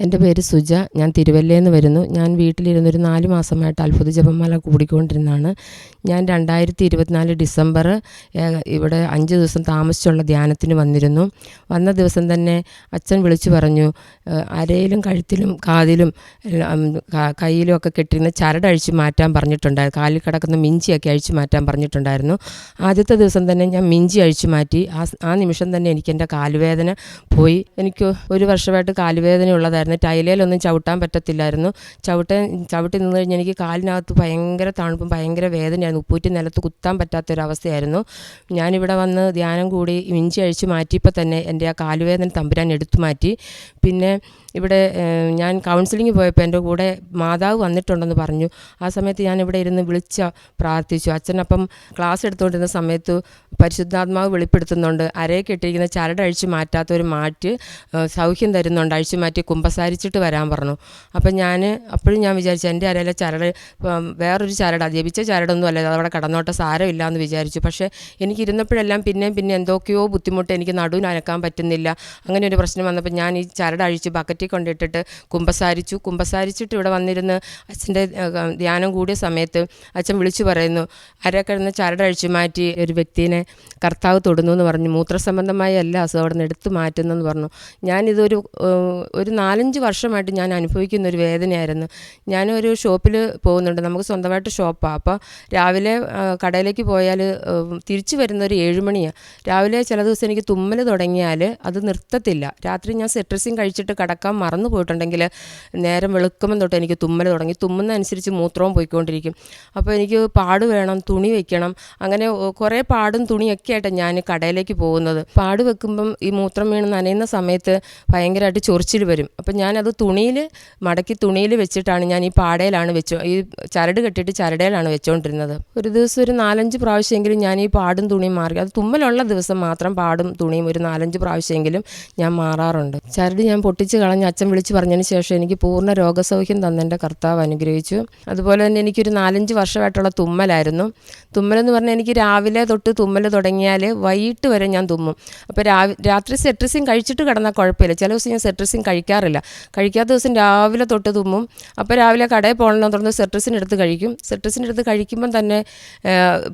എന്റെ പേര് സുജ. ഞാൻ തിരുവല്ലയിൽ വരുന്നു. ഞാൻ വീട്ടിലിരുന്നൊരു നാല് മാസമായിട്ട് അത്ഭുത ജപമാല കൂടിക്കൊണ്ടിരുന്നതാണ്. ഞാൻ രണ്ടായിരത്തി ഇരുപത്തിനാല് ഡിസംബർ ഇവിടെ അഞ്ച് ദിവസം താമസിച്ചുള്ള ധ്യാനത്തിന് വന്നിരുന്നു. വന്ന ദിവസം തന്നെ അച്ഛൻ വിളിച്ചു പറഞ്ഞു അരയിലും കഴുത്തിലും കാതിലും കയ്യിലും ഒക്കെ കെട്ടിരുന്ന ചരടഴിച്ച് മാറ്റാൻ പറഞ്ഞിട്ടുണ്ടായിരുന്നു. കാലിൽ കിടക്കുന്ന മിഞ്ചിയൊക്കെ അഴിച്ചു മാറ്റാൻ പറഞ്ഞിട്ടുണ്ടായിരുന്നു. ആദ്യത്തെ ദിവസം തന്നെ ഞാൻ മിഞ്ചി അഴിച്ചു മാറ്റി. ആ ആ നിമിഷം തന്നെ എനിക്ക് എന്റെ കാലുവേദന പോയി. എനിക്ക് ഒരു വർഷമായിട്ട് കാലുവേദന ഉള്ളതായിരുന്നു ടൈലയിലൊന്നും ചവിട്ടാൻ പറ്റത്തില്ലായിരുന്നു. ചവിട്ട ചവിട്ടി നിന്ന് കഴിഞ്ഞാൽ എനിക്ക് കാലിനകത്ത് ഭയങ്കര തണുപ്പും ഭയങ്കര വേദനയായിരുന്നു. ഉപ്പൂറ്റി നിലത്ത് കുത്താൻ പറ്റാത്തൊരവസ്ഥയായിരുന്നു. ഞാനിവിടെ വന്ന് ധ്യാനം കൂടി ഇഞ്ചി അഴിച്ച് മാറ്റിയപ്പോൾ തന്നെ എന്റെ ആ കാലുവേദന തമ്പുരാൻ എടുത്തു മാറ്റി. പിന്നെ ഇവിടെ ഞാൻ കൗൺസിലിംഗ് പോയപ്പോൾ എന്റെ കൂടെ മാതാവ് വന്നിട്ടുണ്ടെന്ന് പറഞ്ഞു. ആ സമയത്ത് ഞാൻ ഇവിടെ ഇരുന്ന് വിളിച്ച പ്രാർത്ഥിച്ചു. അച്ഛനപ്പം ക്ലാസ് എടുത്തുകൊണ്ടിരുന്ന സമയത്ത് പരിശുദ്ധാത്മാവ് വെളിപ്പെടുത്തുന്നുണ്ട്. അരയെ കെട്ടിയിരിക്കുന്ന ചരട് അഴിച്ചു മാറ്റാത്ത ഒരു മാറ്റ് സൗഖ്യം തരുന്നുണ്ട്. അഴിച്ചു മാറ്റി കുമ്പസാരിച്ചിട്ട് വരാൻ പറഞ്ഞു. അപ്പം ഞാൻ അപ്പോഴും ഞാൻ വിചാരിച്ചു എന്റെ അരയിലെ ചരട് വേറൊരു ചരട് ജപിച്ച ചരടൊന്നും അല്ല അതവിടെ കടന്നോട്ടെ സാരമില്ല എന്ന് വിചാരിച്ചു. പക്ഷേ എനിക്ക് ഇരുന്നപ്പോഴെല്ലാം പിന്നെയും പിന്നെ എന്തൊക്കെയോ ബുദ്ധിമുട്ട് എനിക്ക് നടുവിന് അനക്കാൻ പറ്റുന്നില്ല. അങ്ങനെ ഒരു പ്രശ്നം വന്നപ്പോൾ ഞാൻ ഈ ചരട് അഴിച്ച് ബക്കറ്റിൽ കൊണ്ടിട്ടിട്ട് കുമ്പസാരിച്ചു. കുമ്പസാരിച്ചിട്ട് ഇവിടെ വന്നിരുന്ന് അച്ഛന്റെ ധ്യാനം കൂടിയ സമയത്ത് അച്ഛൻ വിളിച്ചു പറയുന്നു അരക്കിടന്ന് അഴിച്ചു മാറ്റി ഒരു വ്യക്തിനെ കർത്താവ് തൊടുന്നു എന്ന് പറഞ്ഞു. മൂത്രസംബന്ധമായ എല്ലാ അസുഖം അവിടെ നിന്ന് എടുത്തു മാറ്റുന്നെന്ന് പറഞ്ഞു. ഞാനിതൊരു ഒരു നാലഞ്ച് വർഷമായിട്ട് ഞാൻ അനുഭവിക്കുന്ന ഒരു വേദനയായിരുന്നു. ഞാനൊരു ഷോപ്പിൽ പോകുന്നുണ്ട്. നമുക്ക് സ്വന്തമായിട്ട് ഷോപ്പാണ് അപ്പോൾ രാവിലെ കടയിലേക്ക് പോയാൽ തിരിച്ചു വരുന്ന ഒരു ഏഴുമണിയാണ് രാവിലെ ചില ദിവസം എനിക്ക് തുമ്മൽ തുടങ്ങിയാൽ അത് നിർത്തത്തില്ല. രാത്രി ഞാൻ സെട്രസിൻ കഴിച്ചിട്ട് കടക്കാൻ മറന്നു പോയിട്ടുണ്ടെങ്കിൽ നേരം വെളുക്കുമ്പം തൊട്ട് എനിക്ക് തുമ്മൽ തുടങ്ങി. തുമ്മുന്ന അനുസരിച്ച് മൂത്രവും പോയിക്കൊണ്ടിരിക്കും. അപ്പോൾ എനിക്ക് പാട് വേണം തുണി വെക്കണം. അങ്ങനെ കുറേ പാടും തുണിയൊക്കെ ആയിട്ട് ഞാൻ കടയിലേക്ക് പോകുന്നത്. പാട് വെക്കുമ്പം ഈ മൂത്രം വീണ് നനയുന്ന സമയത്ത് ഭയങ്കരമായിട്ട് ചൊറിച്ചിൽ വരും. അപ്പം ഞാനത് തുണിയിൽ മടക്കി തുണിയിൽ വെച്ചിട്ടാണ് ഞാൻ ഈ പാടയിലാണ് വെച്ചു ഈ ചരട് കെട്ടിയിട്ട് ചരടയിലാണ് വെച്ചുകൊണ്ടിരുന്നത് ഒരു ദിവസം ഒരു നാലഞ്ച് പ്രാവശ്യമെങ്കിലും ഞാൻ ഈ പാടും തുണിയും മാറി അത് തുമ്മലുള്ള ദിവസം മാത്രം പാടും തുണിയും ഒരു നാലഞ്ച് പ്രാവശ്യമെങ്കിലും ഞാൻ മാറാറുണ്ട്. ചരട് ഞാൻ പൊട്ടിച്ച് കളഞ്ഞ് അച്ഛൻ വിളിച്ച് പറഞ്ഞതിന് ശേഷം എനിക്ക് പൂർണ രോഗസൗഖ്യം തന്നെന്റെ കർത്താവ് അനുഗ്രഹിച്ചു. അതുപോലെ തന്നെ എനിക്കൊരു നാലഞ്ച് വർഷമായിട്ടുള്ള തുമ്മലായിരുന്നു. തുമ്മലെന്ന് പറഞ്ഞാൽ എനിക്ക് രാവിലെ തൊട്ട് തുമ്മൽ തുടങ്ങിയാൽ വൈകിട്ട് വരെ ഞാൻ തുമ്മും. അപ്പോൾ രാവിലെ രാത്രി സെട്രിസിൻ കഴിച്ചിട്ട് കിടന്നാൽ കുഴപ്പമില്ല. ചില ദിവസം ഞാൻ സെട്രിസിൻ കഴിക്കാറില്ല. കഴിക്കാത്ത ദിവസം രാവിലെ തൊട്ട് തുമ്മും. അപ്പോൾ രാവിലെ കടയിൽ പോകണമെന്ന് തുടർന്ന് സെട്രസിന്റെ എടുത്ത് കഴിക്കും. സെട്രസിന്റെ എടുത്ത് കഴിക്കുമ്പം തന്നെ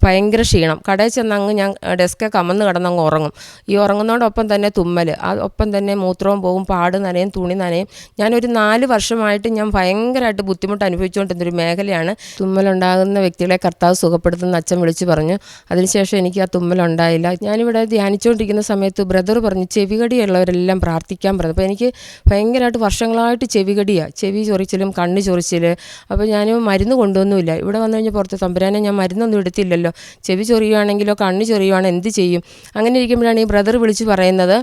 ഭയങ്കര ക്ഷീണം. കടയിൽ ചെന്ന് അങ്ങ് ഞാൻ ഡെസ്കെ കമന്ന് കിടന്നങ്ങ് ഉറങ്ങും. ഈ ഉറങ്ങുന്നതോടൊപ്പം തന്നെ തുമ്മൽ ആ ഒപ്പം തന്നെ മൂത്രവും പോകും പാട് നനയും തുണി നനയും. ഞാനൊരു നാല് വർഷമായിട്ട് ഞാൻ ഭയങ്കരമായിട്ട് ബുദ്ധിമുട്ട് അനുഭവിച്ചുകൊണ്ടിരുന്നൊരു മേഖലയാണ്. തുമ്മലുണ്ടാകുന്ന വ്യക്തികളെ കർത്താവ് സുഖപ്പെടുത്തുന്ന അച്ഛൻ വിളിച്ചു പറഞ്ഞു. അതിനുശേഷം എനിക്ക് ആ തുമ്മലുണ്ടായില്ല. ഞാനിവിടെ ധ്യാനിച്ചുകൊണ്ടിരിക്കുന്ന സമയത്ത് ബ്രദർ പറഞ്ഞു ചെവികടിയുള്ളവരെല്ലാം പ്രാർത്ഥിക്കാൻ പറഞ്ഞു. അപ്പോൾ എനിക്ക് ഭയങ്കരമായിട്ട് വർഷങ്ങളായിട്ട് ചെവികടിയാണ് ചെവി ചൊറിച്ചിലും കണ്ണ് ചൊറിച്ചിൽ അപ്പോൾ ഞാൻ മരുന്ന് കൊണ്ടുവന്നുമില്ല. ഇവിടെ വന്നു കഴിഞ്ഞാൽ പുറത്ത് തമ്പുരാനെ ഞാൻ മരുന്നൊന്നും എടുത്തില്ലല്ലോ. ചെവി ചൊറിയുകയാണെങ്കിലോ കണ്ണ് ചൊറിയുകയാണെങ്കിൽ എന്ത് ചെയ്യും? അങ്ങനെ ഇരിക്കുമ്പോഴാണ് ഈ ബ്രദർ വിളിച്ച് പറയുന്നത്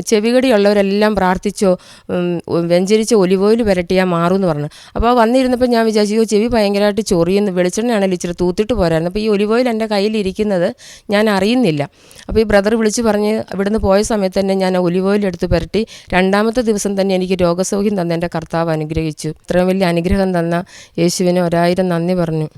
ചെവികടിയുള്ളവരെല്ലാം പ്രാർത്ഥിച്ചോ വെഞ്ചരിച്ച് ഒലിവോയിൽ പുരട്ടിയാൽ മാറും എന്ന് പറഞ്ഞു അപ്പോൾ വന്നിരുന്നപ്പോൾ ഞാൻ വിചാരിച്ചു "അയ്യോ, ചെവി ഭയങ്കരമായിട്ട് ചൊറിയുന്നു. വെളിച്ചെണ്ണയാണെങ്കിൽ ഇച്ചിരി തൂത്തിട്ട് പോരായിരുന്നു. അപ്പോൾ ഈ ഒലിവോയിൽ എന്റെ കയ്യിലിരിക്കുന്നത് ഞാൻ അറിയുന്നില്ല. അപ്പോൾ ഈ ബ്രദർ വിളിച്ച് പറഞ്ഞ് ഇവിടുന്ന് പോയ സമയത്ത് തന്നെ ഞാൻ ഒലിവോയിൽ എടുത്ത് പുരട്ടി രണ്ടാമത്തെ ദിവസം തന്നെ എനിക്ക് രോഗസൗഖ്യം തന്ന എന്റെ കർത്താവ് അനുഗ്രഹിച്ചു. ഇത്രയും വലിയ അനുഗ്രഹം തന്ന യേശുവിന് ഒരായിരം നന്ദി പറഞ്ഞു.